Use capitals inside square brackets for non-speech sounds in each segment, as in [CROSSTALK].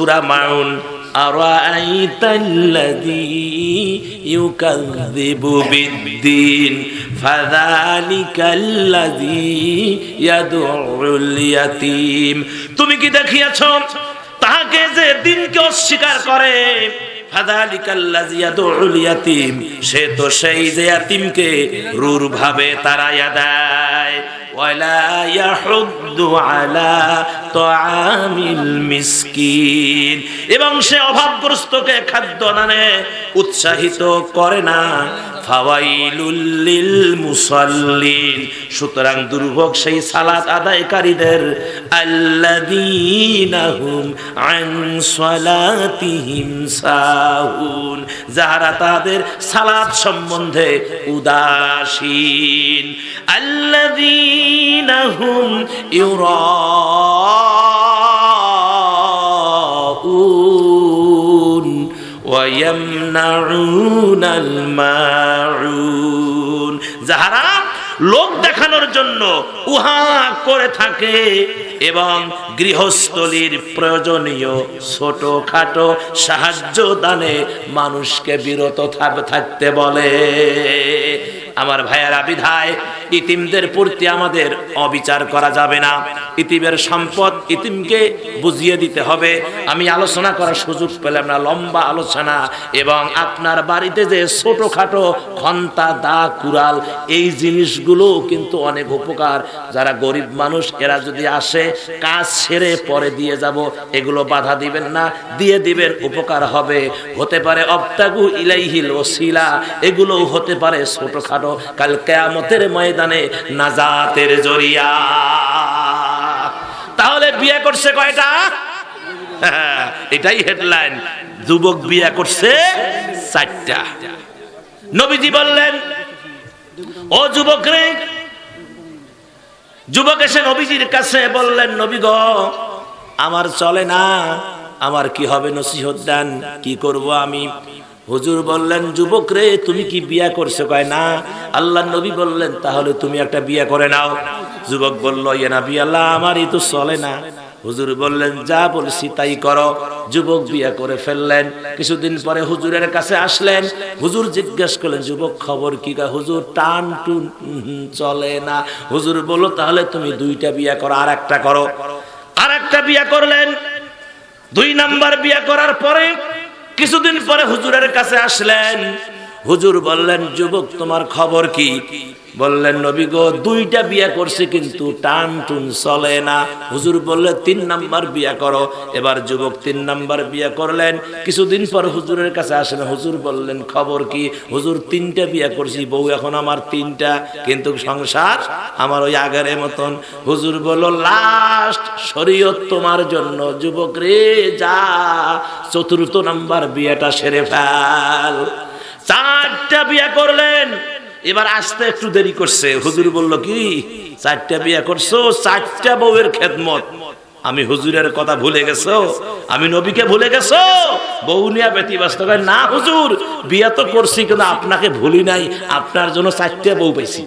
সুরা মাউন তুমি কি দেখিয়াছ? তাহাকে যে দিনকে অস্বীকার করে সে তো সেই যে ইয়াতিমকে রুর ভাবে তারা দেয়। ওয়ালা يحض على طعام المسكين। এবং সে অভাবগ্রস্তকে খাদ্য দানে উৎসাহিত করে না। ফাওয়াইলুল মুসাল্লিন সুতরাং দুর্ভোগ সেই সালাদ আদায়কারীদের। আল্লাযীনাহুম তাদের সালাত সম্বন্ধে উদাসীন। আল্লাযীনাহুম ইউরা যাহারা লোক দেখানোর জন্য উহা করে থাকে এবং গৃহস্থলীর প্রয়োজনীয় ছোট খাটো সাহায্য দানে মানুষকে বিরত থাক- থাকতে বলে। আমার ভাইয়ারা বিধায়, ইতিমদের প্রতি আমাদের অবিচার করা যাবে না। ইতিমের সম্পদ ইতিমকে বুঝিয়ে দিতে হবে। আমি আলোচনা করার সুযোগ পেলাম না, লম্বা আলোচনা এবং আপনার বাড়িতে যে ছোটখাটো খন্তা দা কুড়াল, এই জিনিসগুলো কিন্তু অনেক উপকার। যারা গরিব মানুষ, এরা যদি আসে, কাজ সেরে পরে দিয়ে যাব, এগুলো বাধা দিবেন না, দিয়ে দিবেন, উপকার হবে। হতে পারে অবতাগু ইলাইহিল ওসিলা, এগুলোও হতে পারে ছোটখাটো কাল কেয়ামতের ময়দানে নাজাতের জরিয়া। তাহলে বিয়ে করছে কয়টা? [LAUGHS] এটাই হেডলাইন যুবক বিয়ে করছে চারটা। নবীজি বললেন, ও যুবক রে। যুবক এসে নবীজির কাছে বললেন, নবী আমার চলে না, আমার কি হবে নসিহত দেন? কি করব আমি? হুজুর বললেন, যুবক রে, তুমি কি বিয়া করছ? কয়, না। আল্লাহ নবী বললেন, তাহলে তুমি একটা বিয়া করে নাও। যুবক বলল ইয়ে না বিয়া আল্লাহ, আমারই তো চলে না। হুজুর বললেন, যা বলছি তাই করো। যুবক বিয়া করে ফেললেন। কিছুদিন পরে হুজুরের কাছে আসলেন। হুজুর জিজ্ঞেস করলেন, যুবক, খবর কি? হুজুর, টান টুন চলে না। হুজুর বলল, তাহলে তুমি দুইটা বিয়া করো আর একটা করো। আর একটা বিয়া করলেন। দুই নাম্বার বিয়া করার পরে কিছুদিন পরে হুজুরের কাছে আসলেন। হুজুর বললেন, যুবক, তোমার খবর কি? বললেন, নবী গো, দুইটা বিয়া করছে কিন্তু টান টুন চলে না। হুজুর বললে, তিন নাম্বার বিয়া করো। এবার যুবক তিন নাম্বার বিয়া করলেন। কিছুদিন পর হুজুরের কাছে আসেন। হুজুর বললেন, খবর কি? হুজুর তিনটা বিয়া করছি, বউ এখন আমার তিনটা, কিন্তু সংসার আমার ওই আগের মতন। হুজুর বলল, লাস্ট শরীয়ত তোমার জন্য, যুবক রে, যা, চতুর্থ নাম্বার বিয়েটা সেরে ফেল। চারটা বিয়া করলেন। এবার আসতে একটু দেরি করছে। হুজুর বলল, কি? চারটা বিয়া করছ? চারটা বউয়ের খেদমত। আমি হুজুরের কথা ভুলে গেছো? আমি নবীকে ভুলে গেছো? বউ নিয়ে ব্যতিব্যস্ত করে না হুজুর, বিয়া তো করছি, কিন্তু আপনাকে ভুলি নাই। আপনার জন্য চারটা বউ পাইছি।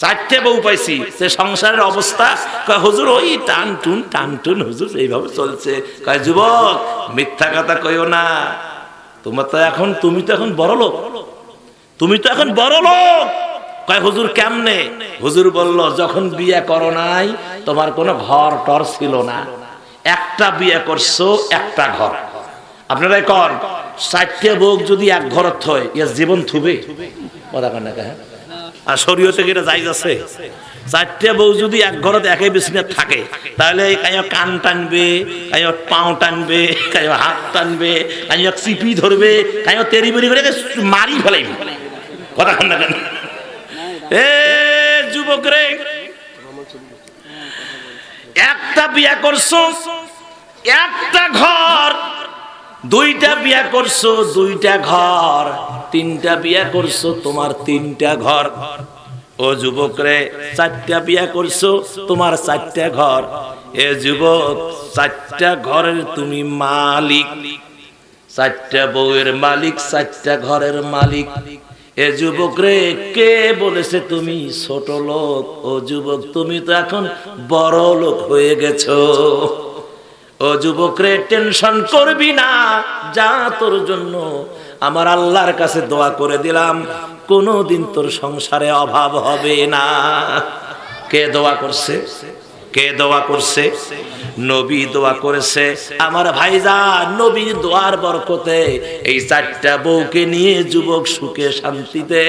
চারটে বউ পাইছি। সে সংসারের অবস্থা, কয়, হুজুর, ওই টান টুন টান টুন হুজুর এইভাবে চলছে। কয়, যুবক, মিথ্যা কথা কইও না। তোমার তো এখন, তুমি তো এখন বড় লোক। তুমি তো এখন বড় লোক। কয়, হুজুর কেমনে? হুজুর বলল, যখন বিয়ে করো নাই, তোমার কোনো ঘর টর ছিল না। একটা বিয়ে করছ, একটা ঘর। আপনারাই কর ষাটটা বউ যদি এক ঘর থয় ইয়ার জীবন থুবে। কথা কন হ্যাঁ? আর শরীয়তে কি এটা আছে? চারটে বউ যদি এক ঘরত একই বিছনে থাকে, তাহলে কান টানবে পাও টানবে হাত টানবে চিপি ধরবে তেরি বেরি করে মারি ফেলাইবে। কথা না কেন? এ যুবক রে, একটা বিয়া করছ, একটা ঘর, দুইটা বিয়া করছ, দুইটা ঘর। তিনটা বিয়া করছ, তোমার তিনটা ঘর। ও যুবক রে চারটা বিয়া করছ, তোমার চারটা ঘর। এ যুবক, চারটা ঘরের তুমি মালিক। চারটা বউয়ের মালিক, চারটা ঘরের মালিক। এ যুবক রে কে বলেছে তুমি ছোট লোক? ও যুবক, তুমি তো এখন বড় লোক হয়ে গেছো। ও যুবক রে টেনশন করবি না, যা তোর জন্য আমার আল্লাহর কাছে দোয়া করে দিলাম, কোনোদিন তোর সংসারে অভাব হবে না। কে দোয়া করছে? কে দোয়া করছে? নবী দোয়া করেছে। আমার ভাইজা নবীর দোয়ার বরকতে এই চারটা বউকে নিয়ে যুবক সুখে শান্তিতে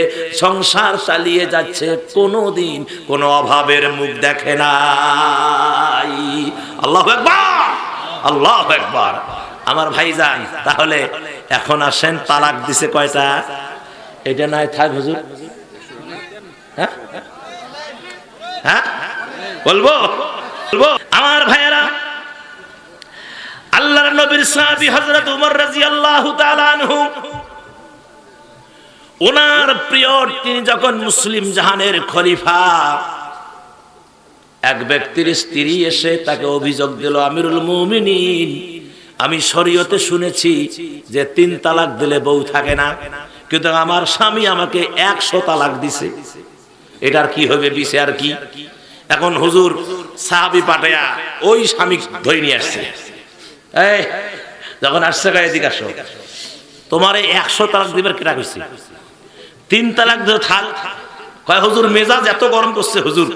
সংসার চালিয়ে যাচ্ছে, কোনোদিন কোনো অভাবের মুখ দেখে নাই। আল্লাহ একবার আল্লাহ একবার আমার ভাইজান, তাহলে এখন আসেন, তালাক দিছে কয়টা? এটা নাই থাক হুজুর। হ্যাঁ? হ্যাঁ? বলব? বলব? আমার ভাইয়েরা, আল্লাহর নবীর সাহাবী হযরত উমর রাদিয়াল্লাহু তাআলা আনহু ওনার প্রিয়, তিনি যখন মুসলিম জাহানের খলিফা, এক ব্যক্তির স্ত্রী এসে তাকে অভিযোগ দিল, আমিরুল মুমিনিন। আমি শরীয়তে শুনেছি যে তিন তালাক দিলে বউ থাকে না। কিন্তু আমার স্বামী আমাকে একশো তালাক দিছে। এটার কি হবে আর কি? এখন হুজুর, সাহাবি পাঠায়া ওই স্বামী ধরে নিয়ে আসছে। যখন আসছে গায়ে দিকে আসো। তোমার এই একশো তালাক দিবার কেটা কইছে? তিন তালাক দিয়ে থাক। কয়, হুজুর, মেজাজ এত গরম করছে হুজুর।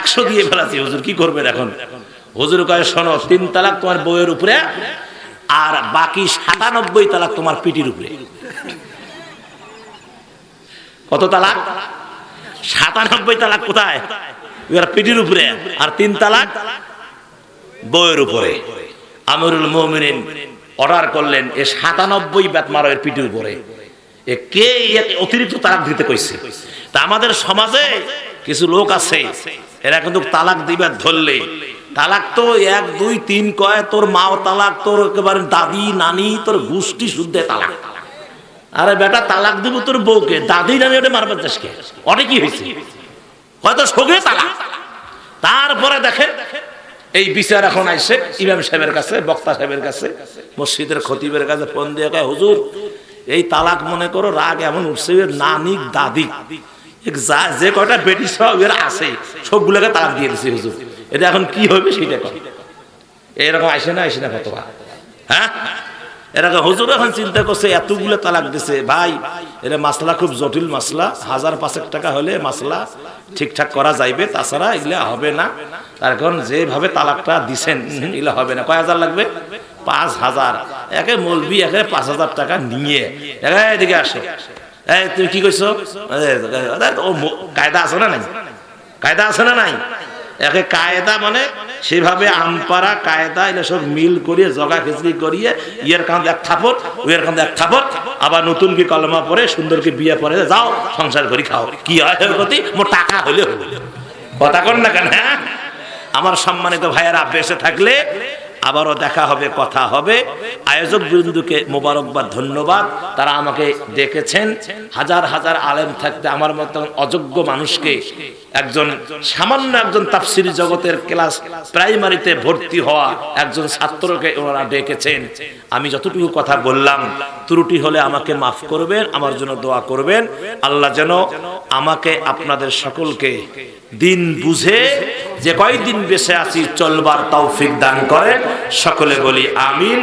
একশো দিয়ে ফেলাছি হুজুর, কি করবেন এখন? হুজুর কয়, শোনো, তিন তালাক তোমার বইয়ের উপরে আর বাকি সাতানব্বই তালাক তোমার পিটির উপরে। কত তালাক? সাতানব্বই তালাক কোথায়? পিটির উপরে আর তিন তালাক বইয়ের উপরে। আমরুল মোমিনিন অর্ডার করলেন এ সাতানব্বই বেত মারো এর পিটির উপরে। এ কে অতিরিক্ত তালাক দিতে কইছে? তা আমাদের সমাজে কিছু লোক আছে, এরা কিন্তু তালাক দিবার ধরলে তালাক তো এক, দুই, তিন কয়, তোর মাও তালাক, তোর একেবারে দাদি, নানি, তোর গোষ্ঠী শুদ্ধে তালাক। আরে বেটা, তালাক দিব তোর বউকে, দাদি, নানি ওটা মারবার দেশকে অনেক কি হয়েছে। হয়তো সগে তালাক। তারপরে দেখে, এই বিচার এখন আইসে, ইমাম সাহেবের কাছে, বক্তা সাহেবের কাছে, মসজিদের খতিবের কাছে ফোন দিয়ে কয়, হুজুর, এই তালাক মনে করো রাগ এমন উঠছে নানিক, দাদি। যা- কয়টা বেটি সব এর আছে, সবগুলোকে তালাক দিয়ে দিছে হুজুর। এটা এখন কি হবে সেটা কয় এরকম আসে না আসে না কতবার হ্যাঁ? এরকম হুজুর এখন চিন্তা করছে, এতগুলো তালাক দিছে। ভাই, এটা মাসলা খুব জটিল মাসলা। হাজার পাঁচেক টাকা হলে মাসলা ঠিকঠাক করা যাইবে, তাছাড়া এগুলো হবে না। তার কারণ যেভাবে তালাকটা দিছেন, এগুলা হবে না। কয় হাজার লাগবে? পাঁচ হাজার। একে মলবি একে পাঁচ হাজার টাকা নিয়ে। এদিকে আসে। তুমি কি ও কায়দা আছে না নাই? কায়দা আছে না নাই? কায়দা মানে সেভাবে আমপারা কায়দা এগুলো সব মিল করিয়ে জগা খিচড়ি করিয়ে ইয়ের কাঁধে এক থাপট ওয়ের কাঁধে এক থাপট আবার নতুন কি কলমা পরে সুন্দর কি বিয়ে পরে যাও সংসার করি খাও। কি হয় প্রতি মোর টাকা হইল কথা কর না কেন আমার সম্মানিত ভাইয়েরা, বেঁচে থাকলে আবারও দেখা হবে, কথা হবে। আয়োজক বৃন্দুকে মোবারকবাদ, ধন্যবাদ। তারা আমাকে ডেকেছেন। হাজার হাজার আলেম থাকতে আমার মতো অযোগ্য মানুষকে একজন সামান্য একজন তাফসির জগতের ক্লাস প্রাইমারিতে ভর্তি হওয়া একজন ছাত্রকে ওনারা ডেকেছেন। আমি যতটুকু কথা বললাম ত্রুটি হলে আমাকে মাফ করবেন, আমার জন্য দোয়া করবেন। আল্লাহ যেন আমাকে আপনাদের সকলকে দিন বুঝে যে কয়দিন বেঁচে আছি, চলবার তৌফিক দান করে সকলে বলি আমিন।